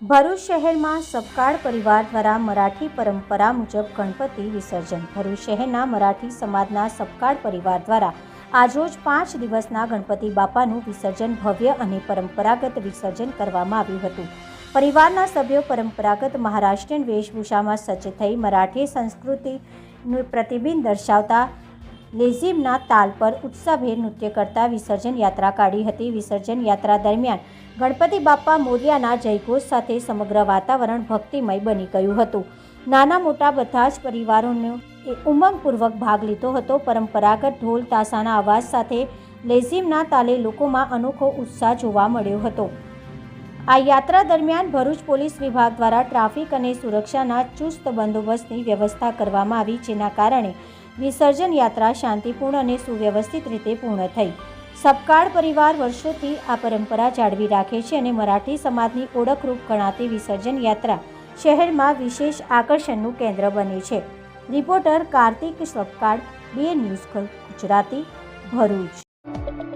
ભરૂચ શહેરમાં સબકાળ પરિવાર દ્વારા મરાઠી પરંપરા મુજબ ગણપતિ વિસર્જન. ભરૂચ શહેરના મરાઠી સમાજના સબકાળ પરિવાર દ્વારા આજરોજ પાંચ દિવસના ગણપતિ બાપાનું વિસર્જન ભવ્ય અને પરંપરાગત વિસર્જન કરવામાં આવ્યું હતું. પરિવારના સભ્યો પરંપરાગત મહારાષ્ટ્રીયન વેશભૂષામાં સજ્જ થઈ મરાઠી સંસ્કૃતિનું પ્રતિબિંબ દર્શાવતા લેઝિમના તાલ પર ઉત્સાહભેર નૃત્ય કરતા વિસર્જન યાત્રા કાઢી હતી. વિસર્જન યાત્રા દરમિયાન ગણપતિ બાપ્પા મોરિયાના જયઘોષ સાથે સમગ્ર વાતાવરણ ભક્તિમય બની ગયું હતું. નાના મોટા બધા જ પરિવારોનો એ ઉમંગપૂર્વક ભાગ લીધો હતો. પરંપરાગત ઢોલ તાસાના અવાજ સાથે લેઝિમના તાલે લોકોમાં અનોખો ઉત્સાહ જોવા મળ્યો હતો. આ યાત્રા દરમિયાન ભરૂચ પોલીસ વિભાગ દ્વારા ટ્રાફિક અને સુરક્ષાના ચુસ્ત બંદોબસ્તની વ્યવસ્થા કરવામાં આવી, જેના કારણે વિસર્જન યાત્રા શાંતિપૂર્ણ અને સુવ્યવસ્થિત રીતે પૂર્ણ થઈ. સપકાળ પરિવાર વર્ષોથી આ પરંપરા જાળવી રાખે છે અને મરાઠી સમાજની ઓળખરૂપ ગણાતી વિસર્જન યાત્રા શહેરમાં વિશેષ આકર્ષણનું કેન્દ્ર બને છે. રિપોર્ટર કાર્તિક સપકાળ, બે ન્યૂઝ ગુજરાતી ભરૂચ.